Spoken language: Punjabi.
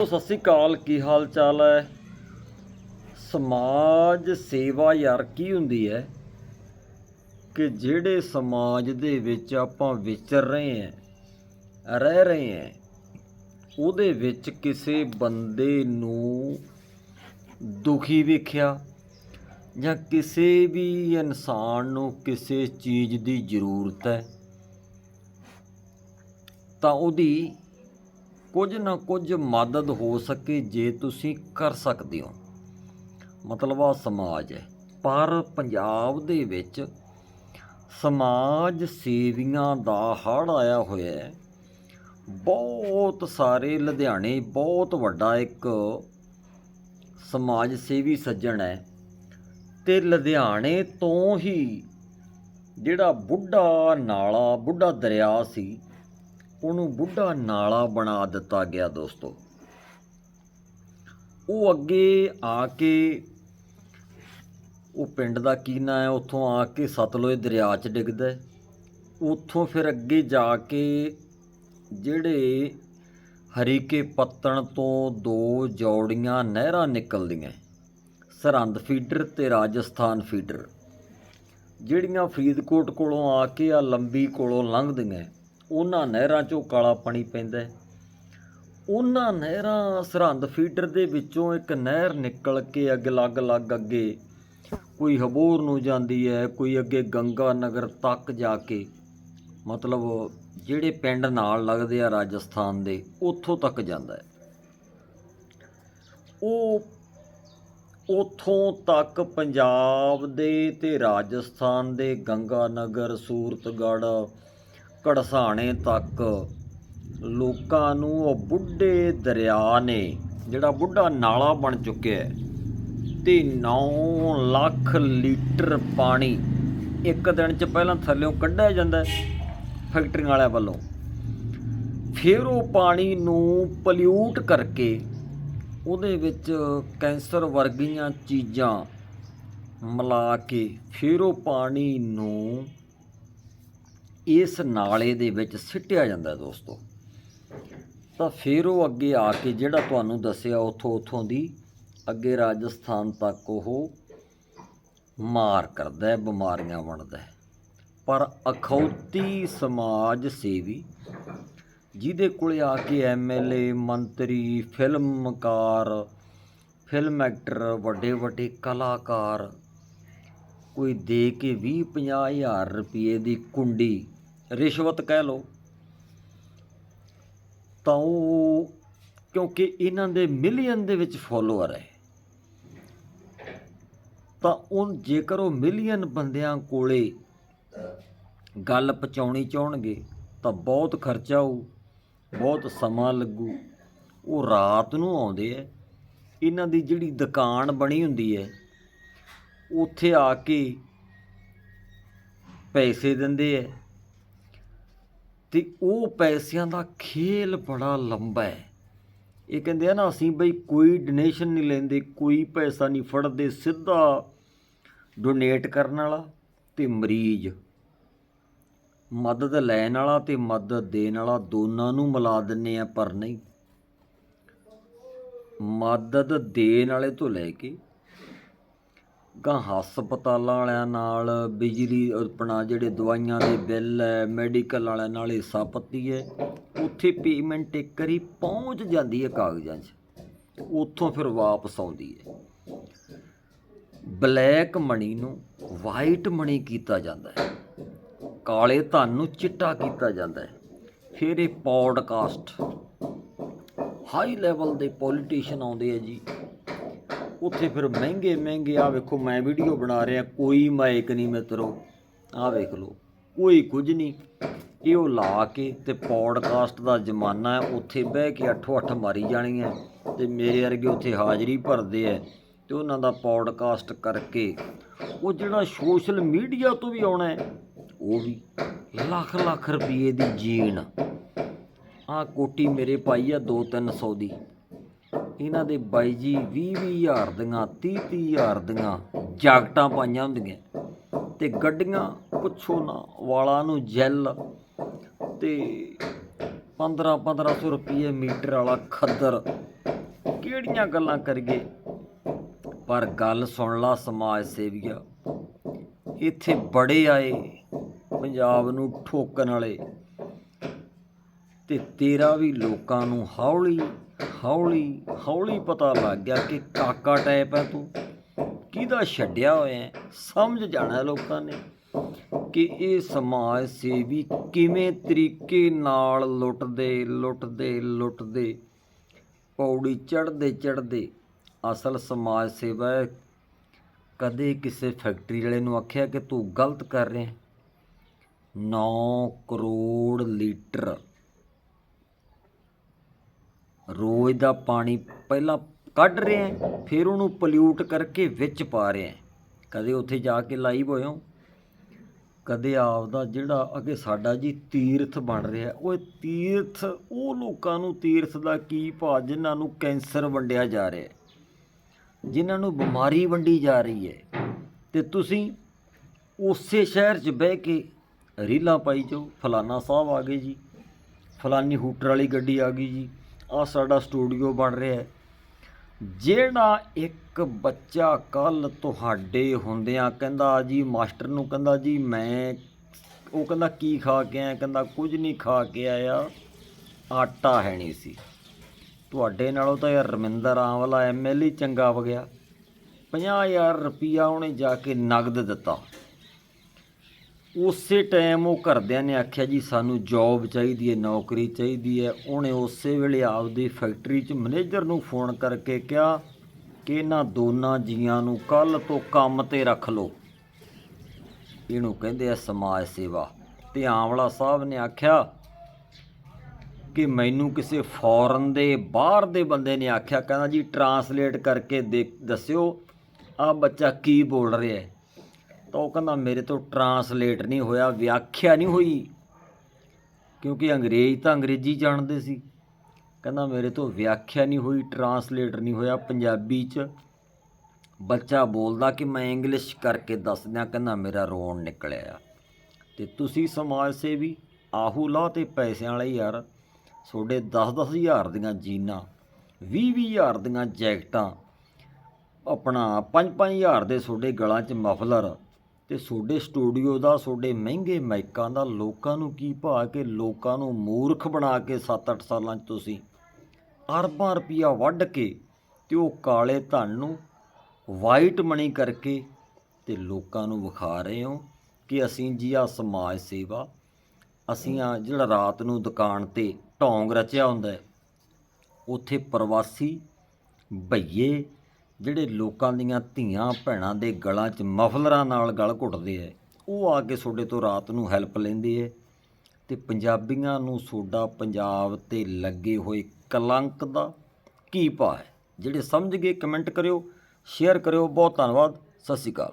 ਸਤਿ ਸ੍ਰੀ ਅਕਾਲ। ਕੀ ਹਾਲ ਚਾਲ ਹੈ? ਸਮਾਜ ਸੇਵਾ ਯਾਰ, ਕੀ ਹੁੰਦੀ ਹੈ ਕਿ ਜਿਹੜੇ ਸਮਾਜ ਦੇ ਵਿੱਚ ਆਪਾਂ ਵਿਚਰ ਰਹੇ ਹਾਂ, ਰਹਿ ਰਹੇ ਹਾਂ, ਉਹਦੇ ਵਿੱਚ ਕਿਸੇ ਬੰਦੇ ਨੂੰ ਦੁਖੀ ਵੇਖਿਆ ਜਾਂ ਕਿਸੇ ਵੀ ਇਨਸਾਨ ਨੂੰ ਕਿਸੇ ਚੀਜ਼ ਦੀ ਜ਼ਰੂਰਤ ਹੈ, ਤਾਂ ਉਹਦੀ ਕੁਝ ਨਾ ਕੁਝ ਮਦਦ ਹੋ ਸਕੇ ਜੇ ਤੁਸੀਂ ਕਰ ਸਕਦੇ ਹੋ। ਮਤਲਬ ਆ ਸਮਾਜ ਹੈ। ਪਰ ਪੰਜਾਬ ਦੇ ਵਿੱਚ ਸਮਾਜ ਸੇਵੀਆਂ ਦਾ ਹੜ੍ਹ ਆਇਆ ਹੋਇਆ ਹੈ। ਬਹੁਤ ਸਾਰੇ ਲੁਧਿਆਣੇ, ਬਹੁਤ ਵੱਡਾ ਇੱਕ ਸਮਾਜ ਸੇਵੀ ਸੱਜਣ ਹੈ ਤੇ ਲੁਧਿਆਣੇ ਤੋਂ ਹੀ ਜਿਹੜਾ ਬੁੱਢਾ ਨਾਲਾ, ਬੁੱਢਾ ਦਰਿਆ ਸੀ ਉਹਨੂੰ ਬੁੱਢਾ ਨਾਲਾ ਬਣਾ ਦਿੱਤਾ ਗਿਆ ਦੋਸਤੋ। ਉਹ ਅੱਗੇ ਆ ਕੇ, ਉਹ ਪਿੰਡ ਦਾ ਕੀ ਨਾਂ ਹੈ, ਉੱਥੋਂ ਆ ਕੇ ਸਤਲੁਜ ਦਰਿਆ 'ਚ ਡਿੱਗਦਾ ਉੱਥੋਂ ਫਿਰ ਅੱਗੇ ਜਾ ਕੇ ਜਿਹੜੇ ਹਰੀਕੇ ਪੱਤਣ ਤੋਂ ਦੋ ਜੋੜੀਆਂ ਨਹਿਰਾਂ ਨਿਕਲਦੀਆਂ ਸਰਹੰਦ ਫੀਡਰ ਤੇ ਰਾਜਸਥਾਨ ਫੀਡਰ। ਜਿਹੜੀਆਂ ਫਰੀਦਕੋਟ ਕੋਲੋਂ ਆ ਕੇ ਆ ਲੰਬੀ ਕੋਲੋਂ ਲੰਘਦੀਆਂ ਉਹਨਾਂ ਨਹਿਰਾਂ 'ਚੋਂ ਕਾਲਾ ਪਾਣੀ ਪੈਂਦਾ ਹੈ। ਉਹਨਾਂ ਨਹਿਰਾਂ ਸਰਹੰਦ ਫੀਡਰ ਦੇ ਵਿੱਚੋਂ ਇੱਕ ਨਹਿਰ ਨਿਕਲ ਕੇ ਅੱਗੇ ਲੱਗ ਲੱਗ ਅੱਗੇ ਕੋਈ ਹਬੋਰ ਨੂੰ ਜਾਂਦੀ ਹੈ, ਕੋਈ ਅੱਗੇ ਗੰਗਾ ਨਗਰ ਤੱਕ ਜਾ ਕੇ ਮਤਲਬ ਜਿਹੜੇ ਪਿੰਡ ਨਾਲ ਲੱਗਦੇ ਆ ਰਾਜਸਥਾਨ ਦੇ, ਉੱਥੋਂ ਤੱਕ ਜਾਂਦਾ ਹੈ ਉਹ ਉਥੋਂ ਤੱਕ ਪੰਜਾਬ ਦੇ ਤੇ ਰਾਜਸਥਾਨ ਦੇ ਗੰਗਾ ਨਗਰ, ਸੂਰਤਗੜ੍ਹ ਕੜਸਾਣੇ ਤੱਕ। ਲੋਕਾਂ ਨੂੰ ਉਹ ਬੁੱਢੇ ਦਰਿਆ ਨੇ, ਜਿਹੜਾ ਬੁੱਢਾ ਨਾਲਾ ਬਣ ਚੁੱਕਿਆ ਹੈ। ਤੇ 9 ਲੱਖ ਲੀਟਰ ਪਾਣੀ ਇੱਕ ਦਿਨ ਚ ਪਹਿਲਾਂ ਥੱਲਿਓਂ ਕੱਢਿਆ ਜਾਂਦਾ ਹੈ ਫੈਕਟਰੀਆਂ ਵਾਲਿਆਂ ਵੱਲੋਂ। ਫਿਰ ਉਹ ਪਾਣੀ ਨੂੰ ਪੋਲਿਊਟ ਕਰਕੇ ਉਹਦੇ ਵਿੱਚ ਕੈਂਸਰ ਵਰਗੀਆਂ ਚੀਜ਼ਾਂ ਮਿਲਾ ਕੇ ਫਿਰ ਉਹ ਪਾਣੀ ਨੂੰ ਇਸ ਨਾਲੇ ਦੇ ਵਿੱਚ ਸਿੱਟਿਆ ਜਾਂਦਾ ਦੋਸਤੋ। ਤਾਂ ਫਿਰ ਉਹ ਅੱਗੇ ਆ ਕੇ ਜਿਹੜਾ ਤੁਹਾਨੂੰ ਦੱਸਿਆ ਉਥੋਂ ਉਥੋਂ ਦੀ ਅੱਗੇ ਰਾਜਸਥਾਨ ਤੱਕ ਉਹ ਮਾਰ ਕਰਦਾ ਹੈ, ਬਿਮਾਰੀਆਂ ਵੰਡਦਾ ਹੈ। ਪਰ ਅਖੌਤੀ ਸਮਾਜ ਸੇਵੀ, ਜਿਹਦੇ ਕੋਲੇ ਆ ਕੇ ਐਮਐਲਏ ਮੰਤਰੀ, ਫਿਲਮਕਾਰ, ਫਿਲਮ ਐਕਟਰ ਵੱਡੇ ਵੱਡੇ ਕਲਾਕਾਰ, ਕੋਈ ਦੇ ਕੇ 20 50 ਹਜ਼ਾਰ ਰੁਪਏ ਦੀ ਕੁੰਡੀ ਰਿਸ਼ਵਤ ਕਹਿ ਲਓ, ਤਾਂ ਉਹ ਕਿਉਂਕਿ ਇਹਨਾਂ ਦੇ ਮਿਲੀਅਨ ਦੇ ਵਿੱਚ ਫੋਲੋਅਰ ਹੈ। ਤਾਂ ਉਹ ਜੇਕਰ ਉਹ ਮਿਲੀਅਨ ਬੰਦਿਆਂ ਕੋਲੇ ਗੱਲ ਪਹੁੰਚਾਉਣੀ ਚਾਹਣਗੇ, ਤਾਂ ਬਹੁਤ ਖਰਚਾ ਹੋਊ ਬਹੁਤ ਸਮਾਂ ਲੱਗੂ। ਉਹ ਰਾਤ ਨੂੰ ਆਉਂਦੇ ਐ ਇਹਨਾਂ ਦੀ ਜਿਹੜੀ ਦੁਕਾਨ ਬਣੀ ਹੁੰਦੀ ਹੈ, ਉੱਥੇ ਆ ਕੇ ਪੈਸੇ ਦਿੰਦੇ ਐ ਤੇ ਉਹ ਪੈਸਿਆਂ ਦਾ ਖੇਲ ਬੜਾ ਲੰਬਾ ਹੈ। ਇਹ ਕਹਿੰਦੇ ਆ ਨਾ, ਅਸੀਂ ਬਈ ਕੋਈ ਡੋਨੇਸ਼ਨ ਨਹੀਂ ਲੈਂਦੇ, ਕੋਈ ਪੈਸਾ ਨਹੀਂ ਫੜਦੇ, ਸਿੱਧਾ ਡੋਨੇਟ ਕਰਨ ਵਾਲਾ ਤੇ ਮਰੀਜ਼। ਮਦਦ ਲੈਣ ਵਾਲਾ ਤੇ ਮਦਦ ਦੇਣ ਵਾਲਾ ਦੋਨਾਂ ਨੂੰ ਮਿਲਾ ਦਿੰਨੇ ਆ, ਪਰ ਨਹੀਂ। ਮਦਦ ਦੇਣ ਵਾਲੇ ਤੋਂ ਲੈ ਕੇ ਗਾਂ ਹਸਪਤਾਲਾਂ ਵਾਲਿਆਂ ਨਾਲ, ਬਿਜਲੀ ਆਪਣਾ ਜਿਹੜੇ ਦਵਾਈਆਂ ਦੇ ਬਿੱਲ ਹੈ ਮੈਡੀਕਲ ਵਾਲਿਆਂ ਨਾਲ ਹਿੱਸਾ ਪੱਤੀ ਹੈ ਉੱਥੇ ਪੇਮੈਂਟ ਇੱਕ ਕਰੀ ਪਹੁੰਚ ਜਾਂਦੀ ਹੈ ਕਾਗਜ਼ਾਂ 'ਚ, ਉੱਥੋਂ ਫਿਰ ਵਾਪਸ ਆਉਂਦੀ ਹੈ। ਬਲੈਕ ਮਨੀ ਨੂੰ ਵਾਈਟ ਮਨੀ ਕੀਤਾ ਜਾਂਦਾ ਹੈ, ਕਾਲੇ ਧਨ ਨੂੰ ਚਿੱਟਾ ਕੀਤਾ ਜਾਂਦਾ ਹੈ। ਫਿਰ ਇਹ ਪੌਡਕਾਸਟ ਹਾਈ ਲੈਵਲ ਦੇ ਪੋਲੀਟੀਸ਼ੀਅਨ ਆਉਂਦੇ ਆ ਜੀ। ਉੱਥੇ ਫਿਰ ਮਹਿੰਗੇ ਮਹਿੰਗੇ ਆ ਵੇਖੋ ਮੈਂ ਵੀਡੀਓ ਬਣਾ ਰਿਹਾ, ਕੋਈ ਮਾਈਕ ਨਹੀਂ ਮਿੱਤਰੋ ਆ ਵੇਖ ਲਓ, ਕੋਈ ਕੁਝ ਨਹੀਂ। ਇਹ ਉਹ ਲਾ ਕੇ ਤੇ ਪੌਡਕਾਸਟ ਦਾ ਜ਼ਮਾਨਾ ਹੈ, ਉੱਥੇ ਬਹਿ ਕੇ ਅੱਠੋ ਅੱਠ ਮਾਰੀ ਜਾਣੀ ਹੈ ਤੇ ਮੇਰੇ ਵਰਗੇ ਉੱਥੇ ਹਾਜ਼ਰੀ ਭਰਦੇ ਐ ਤੇ ਉਹਨਾਂ ਦਾ ਪੌਡਕਾਸਟ ਕਰਕੇ। ਉਹ ਜਿਹੜਾ ਸੋਸ਼ਲ ਮੀਡੀਆ ਤੋਂ ਵੀ ਆਉਣਾ ਹੈ, ਉਹ ਵੀ ਲੱਖ ਲੱਖ ਰੁਪਏ ਦੀ ਜੀਣ। ਆ ਕੋਟੀ ਮੇਰੇ ਪਾਈ ਆ 2-300 ਦੀ। ਇਹਨਾਂ ਦੇ ਬਾਈ ਜੀ 20 ਹਜ਼ਾਰ ਦੀਆਂ 30 ਹਜ਼ਾਰ ਦੀਆਂ ਜਾਕਟਾਂ ਪਾਈਆਂ ਹੁੰਦੀਆਂ। ਤੇ ਗੱਡੀਆਂ, ਪੁੱਛੋ ਨਾ, ਵਾਲਾਂ ਨੂੰ ਜੈਲ ਤੇ 15 1500 ਰੁਪਏ ਮੀਟਰ ਵਾਲਾ ਖੱਦਰ। ਕਿਹੜੀਆਂ ਗੱਲਾਂ ਕਰੀਏ? ਪਰ ਗੱਲ ਸੁਣ ਲਾ ਸਮਾਜ ਸੇਵੀਆ, ਇੱਥੇ ਬੜੇ ਆਏ ਪੰਜਾਬ ਨੂੰ ਠੋਕਣ ਵਾਲੇ। ਤੇ ਤੇਰਾ ਵੀ ਲੋਕਾਂ ਨੂੰ ਹੌਲੀ ਹੌਲੀ ਹੌਲੀ ਪਤਾ ਲੱਗ ਗਿਆ ਕਿ ਕਾਕਾ ਟਾਈਪ ਹੈ ਤੂੰ। ਕਿਹਦਾ ਛੱਡਿਆ ਹੋਇਆ ਸਮਝ ਜਾਣਾ ਲੋਕਾਂ ਨੇ ਕਿ ਇਹ ਸਮਾਜ ਸੇਵੀ ਕਿਵੇਂ ਤਰੀਕੇ ਨਾਲ ਲੁੱਟਦੇ ਲੁੱਟਦੇ ਲੁੱਟਦੇ, ਪੌੜੀ ਚੜ੍ਹਦੇ ਚੜ੍ਹਦੇ ਅਸਲ ਸਮਾਜ ਸੇਵਾ ਕਦੇ ਕਿਸੇ ਫੈਕਟਰੀ ਵਾਲੇ ਨੂੰ ਆਖਿਆ ਕਿ ਤੂੰ ਗਲਤ ਕਰ ਰਿਹਾ 9 ਕਰੋੜ ਲੀਟਰ ਰੋਜ਼ ਦਾ ਪਾਣੀ ਪਹਿਲਾਂ ਕੱਢ ਰਿਹਾ ਹੈ, ਫਿਰ ਉਹਨੂੰ ਪੋਲਿਊਟ ਕਰਕੇ ਵਿੱਚ ਪਾ ਰਿਹਾ ਹੈ। ਕਦੇ ਉੱਥੇ ਜਾ ਕੇ ਲਾਈਵ ਹੋਇਓ ਕਦੇ ਆਪਦਾ ਜਿਹੜਾ ਅੱਗੇ ਸਾਡਾ ਜੀ ਤੀਰਥ ਬਣ ਰਿਹਾ ਉਹ ਤੀਰਥ ਉਹ ਲੋਕਾਂ ਨੂੰ ਤੀਰਥ ਦਾ ਕੀ ਭਾਅ ਜਿਨ੍ਹਾਂ ਨੂੰ ਕੈਂਸਰ ਵੰਡਿਆ ਜਾ ਰਿਹਾ ਹੈ ਜਿਨ੍ਹਾਂ ਨੂੰ ਬਿਮਾਰੀ ਵੰਡੀ ਜਾ ਰਹੀ ਹੈ ਤੇ ਤੁਸੀਂ ਉਸੇ ਸ਼ਹਿਰ 'ਚ ਬਹਿ ਕੇ ਰੀਲਾਂ ਪਾਈ ਜਾਓ ਫਲਾਨਾ ਸਾਹਿਬ ਆ ਗਏ ਜੀ ਫਲਾਨੀ ਹੂਟਰ ਵਾਲੀ ਗੱਡੀ ਆ ਗਈ ਜੀ ਆ ਸਾਡਾ ਸਟੂਡੀਓ ਬਣ ਰਿਹਾ ਹੈ। ਜਿਹੜਾ ਇੱਕ ਬੱਚਾ ਕੱਲ ਤੁਹਾਡੇ ਹੁੰਦਿਆਂ ਕਹਿੰਦਾ ਜੀ, ਮਾਸਟਰ ਨੂੰ ਕਹਿੰਦਾ ਜੀ, ਮੈਂ ਉਹ ਕਹਿੰਦਾ ਕੀ ਖਾ ਕੇ ਆਇਆ? ਕਹਿੰਦਾ ਕੁਝ ਨਹੀਂ ਖਾ ਕੇ ਆਇਆ। ਆਟਾ ਹੈ ਨਹੀਂ ਸੀ। ਤੁਹਾਡੇ ਨਾਲੋਂ ਤਾਂ ਯਾਰ ਰਮਿੰਦਰ ਆਂਵਲਾ ਐਮਐਲ ਹੀ ਚੰਗਾ ਵਗਿਆ 50000 ਰੁਪਿਆ ਉਹਨੇ ਜਾ ਕੇ ਨਗਦ ਦਿੱਤਾ। ਉਸੇ ਟਾਈਮ ਉਹ ਘਰਦਿਆਂ ਨੇ ਆਖਿਆ ਜੀ, ਸਾਨੂੰ ਜੌਬ ਚਾਹੀਦੀ ਹੈ, ਨੌਕਰੀ ਚਾਹੀਦੀ ਹੈ। ਉਹਨੇ ਉਸੇ ਵੇਲੇ ਆਪਦੀ ਫੈਕਟਰੀ 'ਚ ਮੈਨੇਜਰ ਨੂੰ ਫੋਨ ਕਰਕੇ ਕਿਹਾ ਕਿ ਇਹਨਾਂ ਦੋਨਾਂ ਜੀਆਂ ਨੂੰ ਕੱਲ ਤੋਂ ਕੰਮ ਤੇ ਰੱਖ ਲਓ। ਇਹਨੂੰ ਕਹਿੰਦੇ ਆ ਸਮਾਜ ਸੇਵਾ। ਤੇ ਆਂਵਲਾ ਸਾਹਿਬ ਨੇ ਆਖਿਆ ਕਿ ਮੈਨੂੰ ਕਿਸੇ ਫੋਰਨ ਦੇ, ਬਾਹਰ ਦੇ ਬੰਦੇ ਨੇ ਆਖਿਆ। ਕਹਿੰਦਾ ਜੀ ਟਰਾਂਸਲੇਟ ਕਰਕੇ ਦੇ ਦੱਸਿਓ ਆ ਬੱਚਾ ਕੀ ਬੋਲ ਰਿਹਾ ਹੈ? ਤਾਂ ਉਹ ਕਹਿੰਦਾ ਮੇਰੇ ਤੋਂ ਟਰਾਂਸਲੇਟ ਨਹੀਂ ਹੋਇਆ, ਵਿਆਖਿਆ ਨਹੀਂ ਹੋਈ। ਕਿਉਂਕਿ ਅੰਗਰੇਜ਼ ਤਾਂ ਅੰਗਰੇਜ਼ੀ ਜਾਣਦੇ ਸੀ। ਕਹਿੰਦਾ ਮੇਰੇ ਤੋਂ ਵਿਆਖਿਆ ਨਹੀਂ ਹੋਈ ਟਰਾਂਸਲੇਟ ਨਹੀਂ ਹੋਇਆ ਪੰਜਾਬੀ 'ਚ। ਬੱਚਾ ਬੋਲਦਾ ਕਿ ਮੈਂ ਇੰਗਲਿਸ਼ ਕਰਕੇ ਦੱਸਦਿਆਂ ਕਹਿੰਦਾ ਮੇਰਾ ਰੋਣ ਨਿਕਲਿਆ। ਤੇ ਤੁਸੀਂ ਸਮਾਜ ਸੇਵੀ, ਆਹੂ ਲਾ ਤੇ ਪੈਸਿਆਂ ਵਾਲੇ ਯਾਰ, ਤੁਹਾਡੇ 10-10 ਹਜ਼ਾਰ ਦੀਆਂ ਜੀਨਾਂ 20-20 ਹਜ਼ਾਰ ਦੀਆਂ ਜੈਕਟਾਂ, ਆਪਣਾ 5-5 ਹਜ਼ਾਰ ਦੇ ਤੁਹਾਡੇ ਗਲਾਂ 'ਚ ਮਫਲਰ ਤੇ ਤੁਹਾਡੇ ਸਟੂਡੀਓ ਦਾ ਤੁਹਾਡੇ ਮਹਿੰਗੇ ਮਾਈਕਾਂ ਦਾ ਲੋਕਾਂ ਨੂੰ ਕੀ ਭਾ ਕੇ ਲੋਕਾਂ ਨੂੰ ਮੂਰਖ ਬਣਾ ਕੇ 7-8 ਸਾਲਾਂ 'ਚ ਤੁਸੀਂ? ਅਰਬਾਂ ਰੁਪਈਆ ਵੱਢ ਕੇ ਤੇ ਉਹ ਕਾਲੇ ਧਨ ਨੂੰ ਵਾਈਟ ਮਣੀ ਕਰਕੇ ਤੇ ਲੋਕਾਂ ਨੂੰ ਵਿਖਾ ਰਹੇ ਹੋ ਕਿ ਅਸੀਂ ਜੀ ਆ ਸਮਾਜ ਸੇਵਾ, ਅਸੀਂ ਆ ਜਿਹੜਾ ਰਾਤ ਨੂੰ ਦੁਕਾਨ ਤੇ ਢੋਂਗ ਰਚਿਆ ਹੁੰਦਾ ਉੱਥੇ ਪ੍ਰਵਾਸੀ ਭਈਏ ਜਿਹੜੇ ਲੋਕਾਂ ਦੀਆਂ ਧੀਆਂ ਭੈਣਾਂ ਦੇ ਗਲਾਂ 'ਚ ਮਫਲਰਾਂ ਨਾਲ ਗਲ ਘੁੱਟਦੇ ਐ, ਉਹ ਆ ਕੇ ਤੁਹਾਡੇ ਤੋਂ ਰਾਤ ਨੂੰ ਹੈਲਪ ਲੈਂਦੇ ਐ। ਤੇ ਪੰਜਾਬੀਆਂ ਨੂੰ ਤੁਹਾਡਾ ਪੰਜਾਬ ਤੇ ਲੱਗੇ ਹੋਏ ਕਲੰਕ ਦਾ ਕੀ ਭਾ ਹੈ ਜਿਹੜੇ ਸਮਝ ਗਏ, ਕਮੈਂਟ ਕਰਿਓ, ਸ਼ੇਅਰ ਕਰਿਓ। ਬਹੁਤ ਧੰਨਵਾਦ। ਸਤਿ ਸ਼੍ਰੀ ਅਕਾਲ।